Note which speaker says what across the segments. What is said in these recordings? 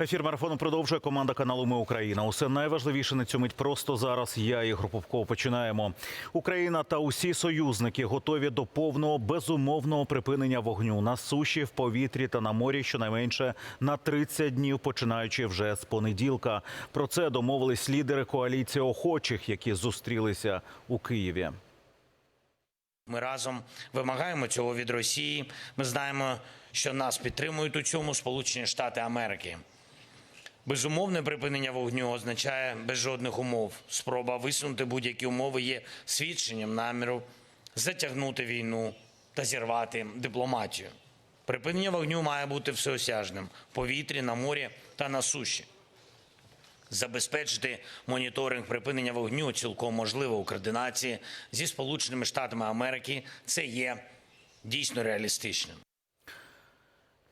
Speaker 1: Ефір марафону продовжує команда каналу Ми Україна. Усе найважливіше на цю мить просто зараз. Я Ігор Попков. Починаємо. Україна та усі союзники готові до повного безумовного припинення вогню на суші, в повітрі та на морі щонайменше на 30 днів, починаючи вже з понеділка. Про це домовились лідери коаліції охочих, які зустрілися у Києві.
Speaker 2: Ми разом вимагаємо цього від Росії. Ми знаємо, що нас підтримують у цьому Сполучені Штати Америки. Безумовне припинення вогню означає без жодних умов. Спроба висунути будь-які умови є свідченням наміру затягнути війну та зірвати дипломатію. Припинення вогню має бути всеосяжним в повітрі, на морі та на суші. Забезпечити моніторинг припинення вогню цілком можливо у координації зі Сполученими Штатами Америки. Це є дійсно реалістичним.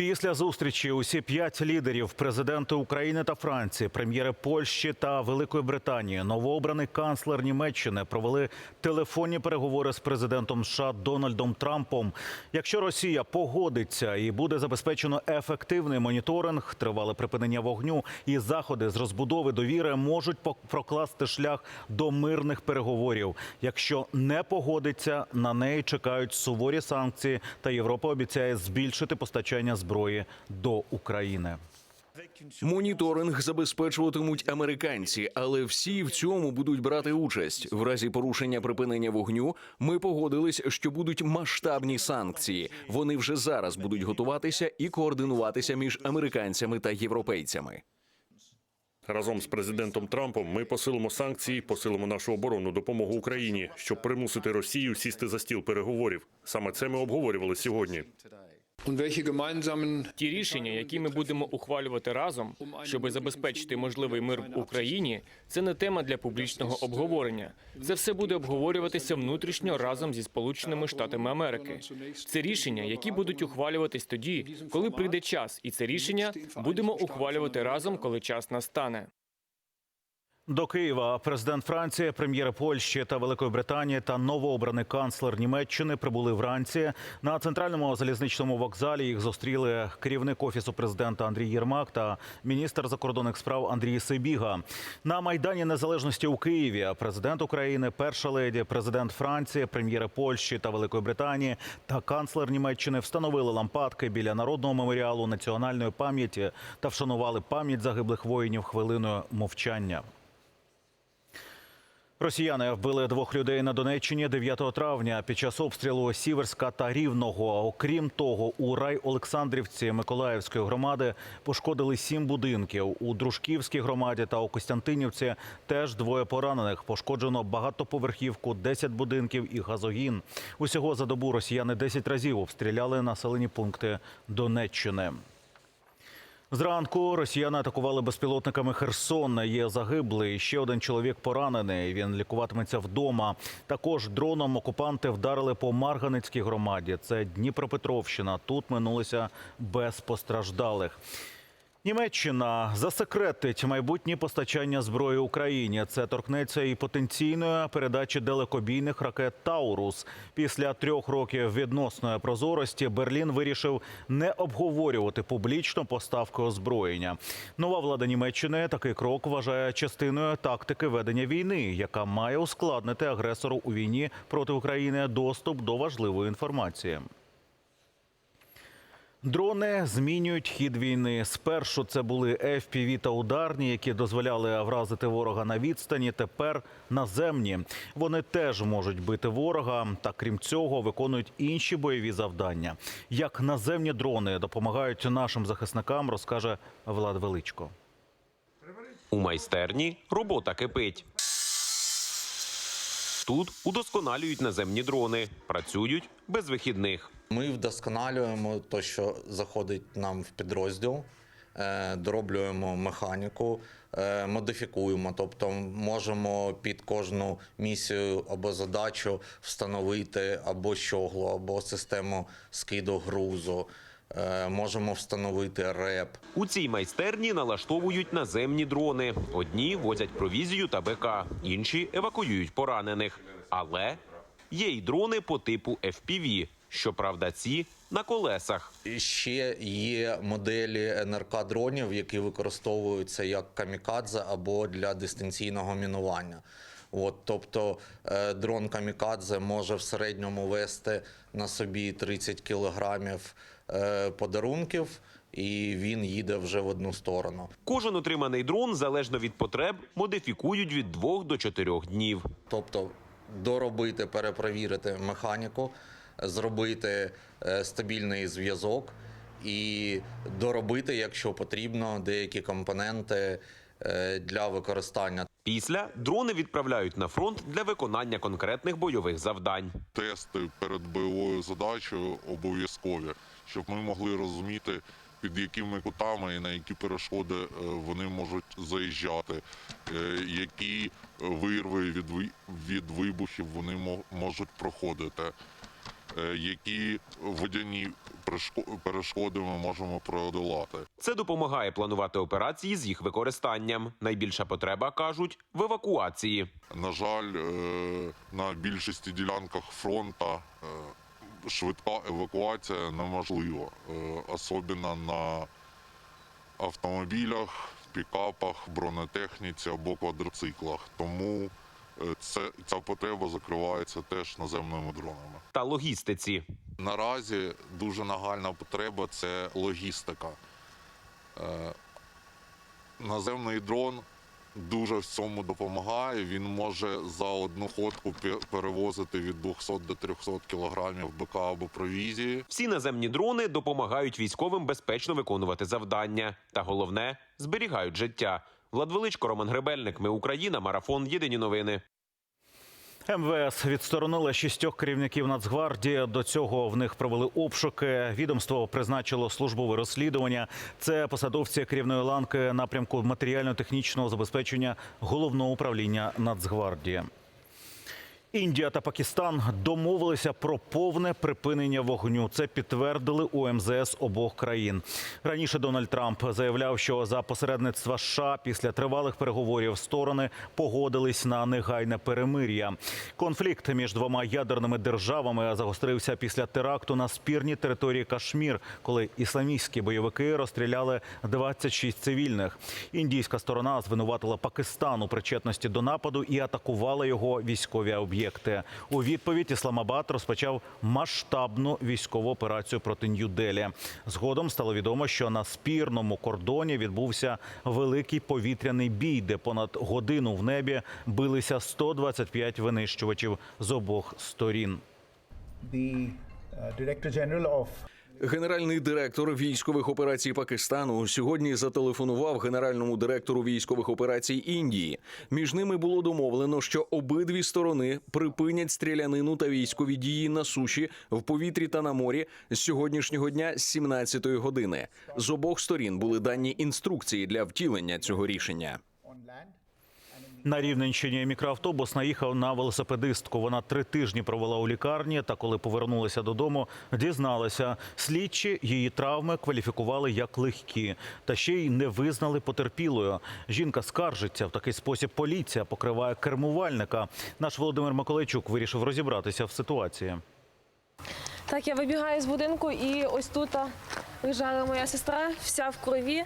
Speaker 1: Після зустрічі усі п'ять лідерів президенти України та Франції, прем'єри Польщі та Великої Британії, новообраний канцлер Німеччини провели телефонні переговори з президентом США Дональдом Трампом. Якщо Росія погодиться і буде забезпечено ефективний моніторинг, тривале припинення вогню і заходи з розбудови довіри можуть прокласти шлях до мирних переговорів. Якщо не погодиться, на неї чекають суворі санкції, та Європа обіцяє збільшити постачання зброї до України.
Speaker 3: Моніторинг забезпечуватимуть американці, але всі в цьому будуть брати участь. В разі порушення припинення вогню ми погодились, що будуть масштабні санкції. Вони вже зараз будуть готуватися і координуватися між американцями та європейцями.
Speaker 4: Разом з президентом Трампом ми посилимо санкції, посилимо нашу оборонну допомогу Україні, щоб примусити Росію сісти за стіл переговорів. Саме це ми обговорювали сьогодні.
Speaker 5: Ті рішення, які ми будемо ухвалювати разом, щоб забезпечити можливий мир в Україні, це не тема для публічного обговорення. Це все буде обговорюватися внутрішньо разом зі Сполученими Штатами Америки. Це рішення, які будуть ухвалюватись тоді, коли прийде час, і це рішення будемо ухвалювати разом, коли час настане.
Speaker 1: До Києва президент Франції, прем'єр Польщі та Великої Британії та новообраний канцлер Німеччини прибули вранці. На центральному залізничному вокзалі їх зустріли керівник офісу президента Андрій Єрмак та міністр закордонних справ Андрій Сибіга. На майдані незалежності у Києві президент України, перша леді, президент Франції, прем'єри Польщі та Великої Британії та канцлер Німеччини встановили лампадки біля народного меморіалу національної пам'яті та вшанували пам'ять загиблих воїнів хвилиною мовчання. Росіяни вбили двох людей на Донеччині 9 травня під час обстрілу Сіверська та Рівного. Окрім того, у рай Олександрівці Миколаївської громади пошкодили сім будинків. У Дружківській громаді та у Костянтинівці теж двоє поранених. Пошкоджено багатоповерхівку, 10 будинків і газогін. Усього за добу росіяни 10 разів обстріляли населені пункти Донеччини. Зранку росіяни атакували безпілотниками Херсон. Є загиблий. Ще один чоловік поранений. Він лікуватиметься вдома. Також дроном окупанти вдарили по Марганицькій громаді. Це Дніпропетровщина. Тут минулися без постраждалих. Німеччина засекретить майбутнє постачання зброї Україні. Це торкнеться і потенційної передачі далекобійних ракет Таурус. Після трьох років відносної прозорості Берлін вирішив не обговорювати публічно поставки озброєння. Нова влада Німеччини такий крок вважає частиною тактики ведення війни, яка має ускладнити агресору у війні проти України доступ до важливої інформації. Дрони змінюють хід війни. Спершу це були FPV та ударні, які дозволяли вразити ворога на відстані. Тепер наземні. Вони теж можуть бити ворога. Та крім цього, виконують інші бойові завдання. Як наземні дрони допомагають нашим захисникам, розкаже Влад Величко.
Speaker 6: У майстерні робота кипить. Тут удосконалюють наземні дрони, працюють без вихідних.
Speaker 7: Ми вдосконалюємо те, що заходить нам в підрозділ, е, дороблюємо механіку, е, модифікуємо, тобто можемо під кожну місію або задачу встановити або щоглу, або систему скиду грузу. Е, Можемо встановити реп.
Speaker 6: У цій майстерні налаштовують наземні дрони. Одні возять провізію та БК, інші евакуюють поранених. Але є й дрони по типу FPV. Щоправда, ці на колесах.
Speaker 7: Ще є моделі НРК дронів, які використовуються як камікадзе або для дистанційного мінування. От, тобто е, дрон камікадзе може в середньому вести на собі 30 кілограмів е, подарунків, і він їде вже в одну сторону.
Speaker 6: Кожен отриманий дрон, залежно від потреб, модифікують від 2 до 4 днів.
Speaker 7: Тобто доробити, перепровірити механіку, зробити е, стабільний зв'язок і доробити, якщо потрібно, деякі компоненти е, для використання.
Speaker 6: Після дрони відправляють на фронт для виконання конкретних бойових завдань.
Speaker 8: тести перед бойовою задачею обов'язкові, щоб ми могли розуміти, під якими кутами і на які перешкоди е, вони можуть заїжджати, які вирви від, ви- вибухів вони мо- можуть проходити, які водяні перешкоди ми можемо преодолати.
Speaker 6: Це допомагає планувати операції з їх використанням. Найбільша потреба кажуть в евакуації.
Speaker 8: На жаль, е, на більшості ділянках фронту е, швидка евакуація неможлива, е, особливо на автомобілях, пікапах, бронетехніці або квадроциклах. Тому е, це, ця потреба закривається теж наземними дронами.
Speaker 6: Та логістиці
Speaker 8: Наразі дуже нагальна потреба це логістика. Е, Наземний дрон дуже в цьому допомагає. Він може за одну ходку пе- перевозити від 200 до 300 кілограмів БК або провізії.
Speaker 6: всі наземні дрони допомагають військовим безпечно виконувати завдання. Та головне зберігають життя. Влад Величко, Роман Гребельник. Ми Україна. Марафон. Єдині новини.
Speaker 1: МВС відсторонили шістьох керівників Нацгвардії. До цього в них провели обшуки. Відомство призначило службове розслідування. Це посадовці керівної ланки напрямку матеріально-технічного забезпечення головного управління Нацгвардії. Індія та Пакистан домовилися про повне припинення вогню. Це підтвердили у МЗС обох країн. Раніше Дональд Трамп заявляв, що за посередництва США після тривалих переговорів сторони погодились на негайне перемир'я. Конфлікт між двома ядерними державами загострився після теракту на спірній території Кашмір, коли ісламістські бойовики розстріляли 26 цивільних. Індійська сторона звинуватила Пакистан у причетності до нападу і атакувала його військові об'єкти. У відповідь Ісламабад розпочав масштабну військову операцію проти Нью-Делі. Згодом стало відомо, що на спірному кордоні відбувся великий повітряний бій, де понад годину в небі билися 125 винищувачів з обох сторін.
Speaker 3: Генеральний директор військових операцій Пакистану сьогодні зателефонував генеральному директору військових операцій Індії. Між ними було домовлено, що обидві сторони припинять стрілянину та військові дії на суші, в повітрі та на морі з сьогоднішнього дня з 17-ї години. З обох сторін були дані інструкції для втілення цього рішення.
Speaker 1: На Рівненщині мікроавтобус наїхав на велосипедистку. Вона три тижні провела у лікарні. Та коли повернулася додому, дізналася, слідчі її травми кваліфікували як легкі, та ще й не визнали потерпілою. Жінка скаржиться в такий спосіб. Поліція покриває кермувальника. Наш Володимир Миколайчук вирішив розібратися в ситуації.
Speaker 9: Так, я вибігаю з будинку, і ось тут лежала моя сестра, вся в крові,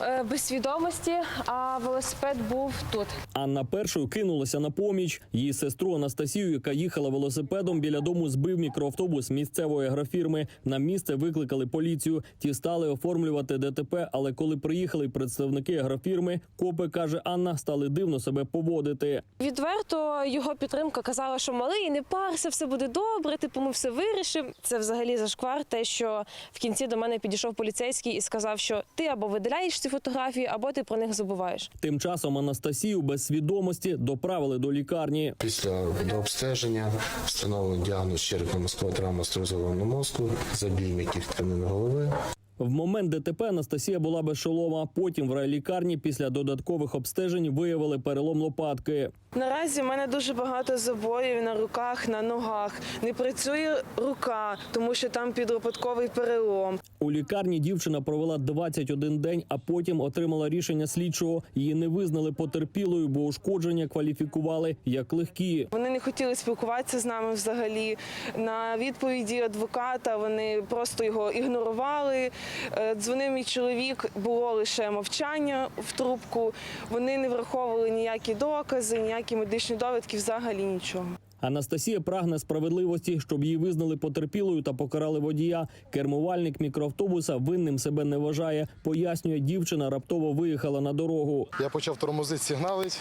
Speaker 9: е, без свідомості, а велосипед був тут.
Speaker 10: Анна першою кинулася на поміч. Її сестру Анастасію, яка їхала велосипедом біля дому, збив мікроавтобус місцевої агрофірми. На місце викликали поліцію. Ті стали оформлювати ДТП. Але коли приїхали представники агрофірми, копи каже Анна, стали дивно себе поводити.
Speaker 9: Відверто його підтримка казала, що малий, не парся, все буде добре. Типу, ми все вирішимо. Це взагалі зашквар. Те, що в кінці до мене підійшов поліцейський і сказав, що ти або видаляєш ці фотографії, або ти про них забуваєш.
Speaker 10: Тим часом Анастасію без свідомості доправили до лікарні.
Speaker 11: Після дообстеження встановлено діагноз черепно-мозкова травма струзового мозку, забій м'яких тканин голови.
Speaker 10: В момент ДТП Анастасія була без шолома. Потім в райлікарні після додаткових обстежень виявили перелом лопатки.
Speaker 9: Наразі в мене дуже багато забоїв на руках, на ногах. Не працює рука, тому що там підлопатковий перелом.
Speaker 10: У лікарні дівчина провела 21 день, а потім отримала рішення слідчого. Її не визнали потерпілою, бо ушкодження кваліфікували як легкі.
Speaker 9: Вони не хотіли спілкуватися з нами взагалі. На відповіді адвоката вони просто його ігнорували. Е, Дзвонив мій чоловік, було лише мовчання в трубку. Вони не враховували ніякі докази, ніякі медичні довідки, взагалі нічого.
Speaker 10: Анастасія прагне справедливості, щоб її визнали потерпілою та покарали водія. Кермувальник мікроавтобуса винним себе не вважає. Пояснює, дівчина раптово виїхала на дорогу.
Speaker 11: Я почав тормозити, сигналить,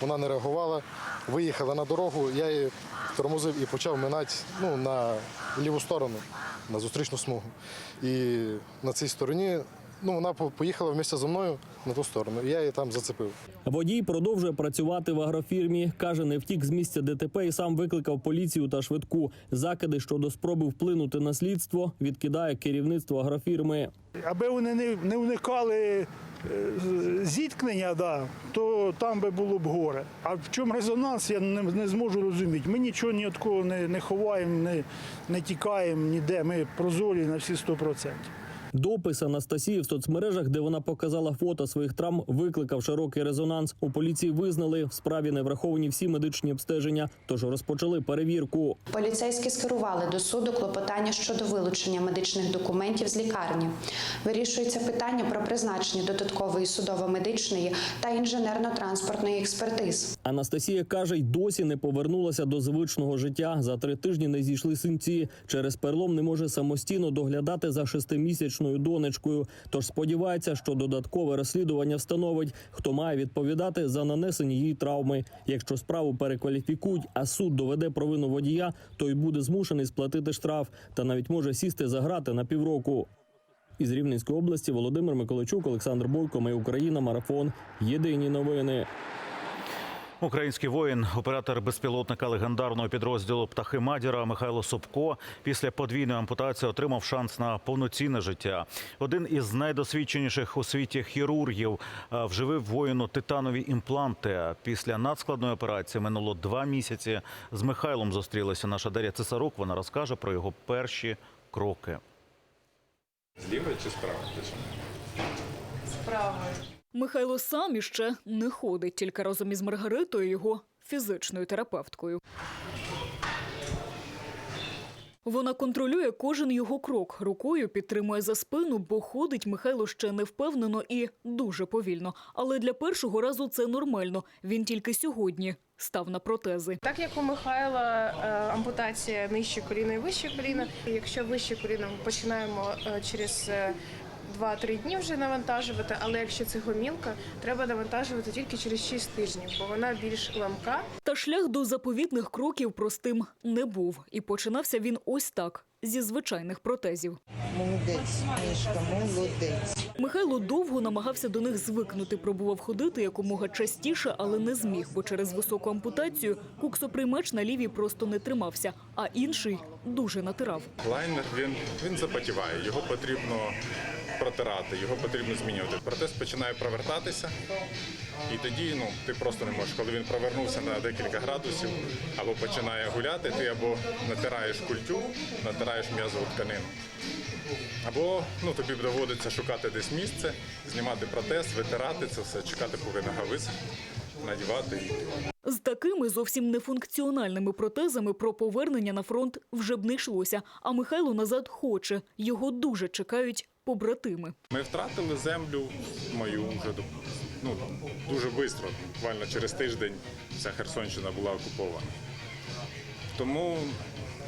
Speaker 11: вона не реагувала. Виїхала на дорогу, я її тормозив і почав минати ну, на ліву сторону, на зустрічну смугу. І на цій стороні ну, вона по- поїхала вместе зі мною на ту сторону. І я її там зацепив.
Speaker 10: Водій продовжує працювати в агрофірмі. Каже, не втік з місця ДТП і сам викликав поліцію та швидку. Закиди щодо спроби вплинути на слідство відкидає керівництво агрофірми.
Speaker 12: Аби вони не, не уникали зіткнення, да, то там би було б горе. А в чому резонанс, я не, не зможу розуміти. Ми нічого ні від кого не, не ховаємо, не, не тікаємо ніде. Ми прозорі на всі 100%.
Speaker 10: Допис Анастасії в соцмережах, де вона показала фото своїх травм, викликав широкий резонанс. У поліції визнали в справі не враховані всі медичні обстеження, тож розпочали перевірку.
Speaker 13: Поліцейські скерували до суду клопотання щодо вилучення медичних документів з лікарні. Вирішується питання про призначення додаткової судово-медичної та інженерно-транспортної експертиз.
Speaker 10: Анастасія каже, й досі не повернулася до звичного життя. За три тижні не зійшли синці. Через перелом не може самостійно доглядати за шестимісячною донечкою. Тож сподівається, що додаткове розслідування встановить, хто має відповідати за нанесені їй травми. Якщо справу перекваліфікують, а суд доведе провину водія, то й буде змушений сплатити штраф та навіть може сісти за грати на півроку. Із Рівненської області Володимир Миколайчук, Олександр Бойко, Ми Україна, Марафон. Єдині новини.
Speaker 1: Український воїн, оператор безпілотника легендарного підрозділу птахи Мадіра Михайло Собко після подвійної ампутації отримав шанс на повноцінне життя. Один із найдосвідченіших у світі хірургів е, вживив воїну титанові імпланти. Після надскладної операції минуло два місяці. З Михайлом зустрілася наша Дар'я Цесарук. Вона розкаже про його перші кроки.
Speaker 14: Зліва чи справа?
Speaker 15: Михайло сам іще не ходить, тільки разом із Маргаритою, його фізичною терапевткою. Вона контролює кожен його крок, рукою підтримує за спину, бо ходить Михайло ще невпевнено і дуже повільно. Але для першого разу це нормально. Він тільки сьогодні став на протези.
Speaker 9: Так як у Михайла е, ампутація нижче коліна і вище коліна. Якщо вище коліно ми починаємо е, через е, 2-3 дні вже навантажувати, але якщо це гомілка, треба навантажувати тільки через 6 тижнів, бо вона більш ламка.
Speaker 15: Та шлях до заповітних кроків простим не був. І починався він ось так зі звичайних протезів.
Speaker 16: Молодець, Мішка, молодець.
Speaker 15: Михайло довго намагався до них звикнути, пробував ходити якомога частіше, але не зміг, бо через високу ампутацію куксоприймач на лівій просто не тримався, а інший дуже натирав.
Speaker 14: Лайнер він, він запотіває, його потрібно протирати, його потрібно змінювати. Протез починає провертатися, і тоді ну, ти просто не можеш. Коли він провернувся на декілька градусів або починає гуляти, ти або натираєш культю, натираєш м'язову тканину. Або ну, тобі доводиться шукати десь місце, знімати протез, витирати це все, чекати, поки нога висохне, надівати
Speaker 15: З такими зовсім нефункціональними протезами про повернення на фронт вже б не йшлося. А Михайло назад хоче. Його дуже чекають побратими.
Speaker 14: Ми втратили землю мою вже ну, дуже швидко, буквально через тиждень вся Херсонщина була окупована. Тому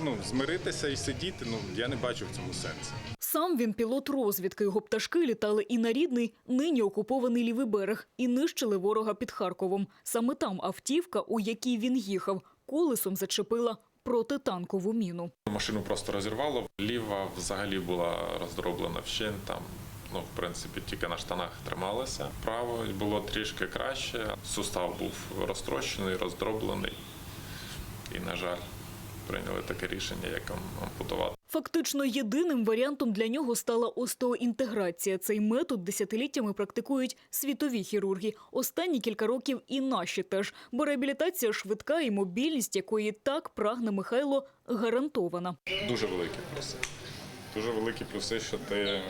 Speaker 14: ну, змиритися і сидіти, ну я не бачу в цьому сенсу.
Speaker 15: Сам він пілот розвідки. Його пташки літали і на рідний, нині окупований лівий берег, і нищили ворога під Харковом. Саме там автівка, у якій він їхав, колесом зачепила протитанкову міну.
Speaker 14: Машину просто розірвало. Ліва взагалі була роздроблена вщент. Там, ну, в принципі, тільки на штанах трималася. Право було трішки краще. Сустав був розтрощений, роздроблений. І, на жаль, прийняли таке рішення, як ампутувати.
Speaker 15: Фактично єдиним варіантом для нього стала остеоінтеграція. Цей метод десятиліттями практикують світові хірурги. Останні кілька років і наші теж. Бо реабілітація швидка і мобільність, якої так прагне Михайло, гарантована.
Speaker 14: Дуже великі плюси. Дуже великі плюси, що ти е,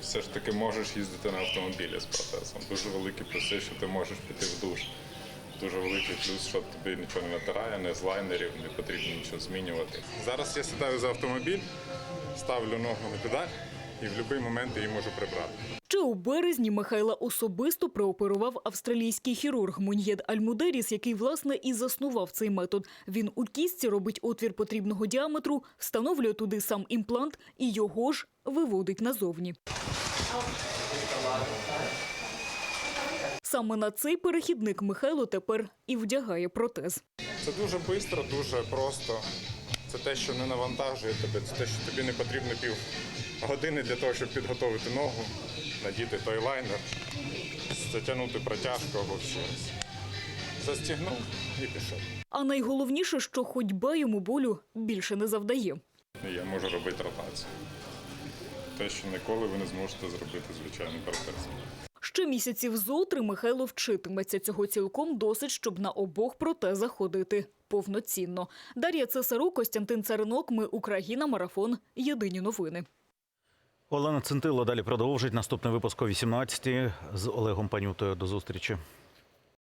Speaker 14: все ж таки можеш їздити на автомобілі з протезом. Дуже великі плюси, що ти можеш піти в душ. Дуже великий плюс, що тобі нічого не натирає, не з лайнерів, не потрібно нічого змінювати. Зараз я сідаю за автомобіль, ставлю ногу на педаль і в будь-який момент її можу прибрати.
Speaker 15: Ще у березні Михайла особисто прооперував австралійський хірург Муньєд Альмудеріс, який власне і заснував цей метод. Він у кістці робить отвір потрібного діаметру, встановлює туди сам імплант і його ж виводить назовні. Саме на цей перехідник Михайло тепер і вдягає протез.
Speaker 14: Це дуже швидко, дуже просто. Це те, що не навантажує тебе, це те, що тобі не потрібно пів години для того, щоб підготувати ногу, надіти той лайнер, затягнути протяжку або ще раз. Застігнув і пішов.
Speaker 15: А найголовніше, що ходьба йому болю більше не завдає.
Speaker 14: Я можу робити ротацію. Те, що ніколи ви не зможете зробити звичайним протезом.
Speaker 15: Ще місяців зотри Михайло вчитиметься. Цього цілком досить, щоб на обох протезах ходити повноцінно. Дар'я Цесару, Костянтин Царинок. Ми Україна. Марафон. Єдині новини.
Speaker 1: Олена Центило далі продовжить наступний випуск о 18 з Олегом Панютою. До зустрічі.